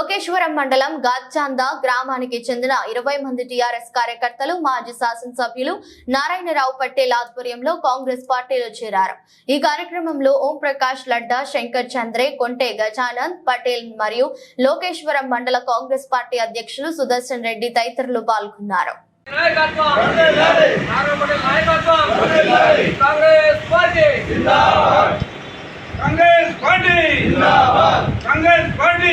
లోకేశ్వరం మండలం గాచాంద గ్రామానికి చెందిన ఇరవై మంది టీఆర్ఎస్ కార్యకర్తలు మాజీ శాసనసభ్యులు నారాయణరావు పటేల్ ఆధ్వర్యంలో కాంగ్రెస్ పార్టీలో చేరారు. ఈ కార్యక్రమంలో ఓం ప్రకాష్ లడ్డా శంకర్ చంద్రే కొంటే గజానంద్ పటేల్ మరియు లోకేశ్వరం మండల కాంగ్రెస్ పార్టీ అధ్యక్షులు సుదర్శన్ రెడ్డి తదితరులు పాల్గొన్నారు. Congress party Congress party Congress party!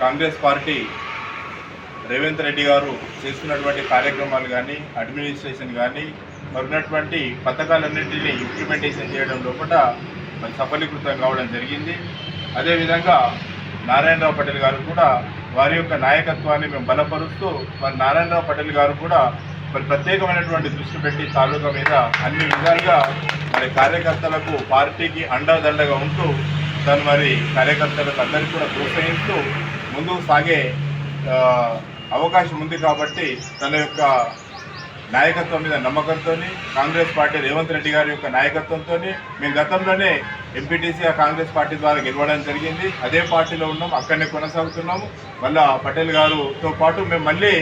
Congress party Revanth Reddy గారు చేస్తున్నటువంటి కార్యక్రమాలు కానీ అడ్మినిస్ట్రేషన్ కానీ ఉన్నటువంటి పథకాలన్నింటినీ ఇంప్లిమెంటేషన్ చేయడం లోపల మరి సఫలీకృతం కావడం జరిగింది. అదేవిధంగా నారాయణరావు పటేల్ గారు కూడా వారి యొక్క నాయకత్వాన్ని మేము బలపరుస్తూ మరి నారాయణరావు పటేల్ గారు కూడా మరి ప్రత్యేకమైనటువంటి దృష్టి పెట్టి తాలూకా మీద అన్ని విధాలుగా మరి కార్యకర్తలకు పార్టీకి అండదండగా ఉంటూ తను మరి కార్యకర్తలకు అందరికీ కూడా ప్రోత్సహిస్తూ ముందుకు సాగే అవకాశం ఉంది కాబట్టి తన యొక్క నాయకత్వం మీద నమ్మకంతో కాంగ్రెస్ పార్టీ రేవంత్ రెడ్డి గారి యొక్క నాయకత్వంతో మేము గతంలోనే ఎంపీటీసీ ఆ కాంగ్రెస్ పార్టీ ద్వారా గెలవడం జరిగింది. అదే పార్టీలో ఉన్నాం అక్కడనే కొనసాగుతున్నాము. మళ్ళా పటేల్ గారుతో పాటు మేము మళ్ళీ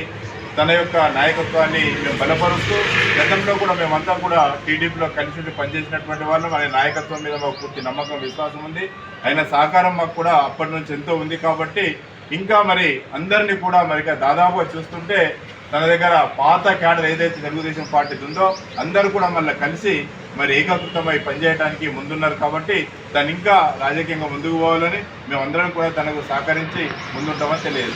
తన యొక్క నాయకత్వాన్ని మేము బలపరుస్తూ గతంలో కూడా మేమంతా కూడా టీడీపీలో కలిసి ఉండి పనిచేసినటువంటి వాళ్ళం. ఆయన నాయకత్వం మీద మాకు పూర్తి నమ్మకం విశ్వాసం ఉంది. ఆయన సహకారం మాకు కూడా అప్పటి నుంచి ఎంతో ఉంది కాబట్టి ఇంకా మరి అందరినీ కూడా మరి దాదాపుగా చూస్తుంటే తన దగ్గర పాత క్యాడర్ ఏదైతే తెలుగుదేశం పార్టీ ఉందో అందరూ కూడా మళ్ళీ కలిసి మరి ఏకకృతమై పనిచేయడానికి ముందున్నారు కాబట్టి దాన్ని ఇంకా రాజకీయంగా ముందుకు పోవాలని మేమందరం కూడా తనకు సహకరించి ముందుంటామని తెలియదు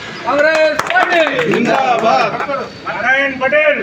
నారాయణ పటేల్!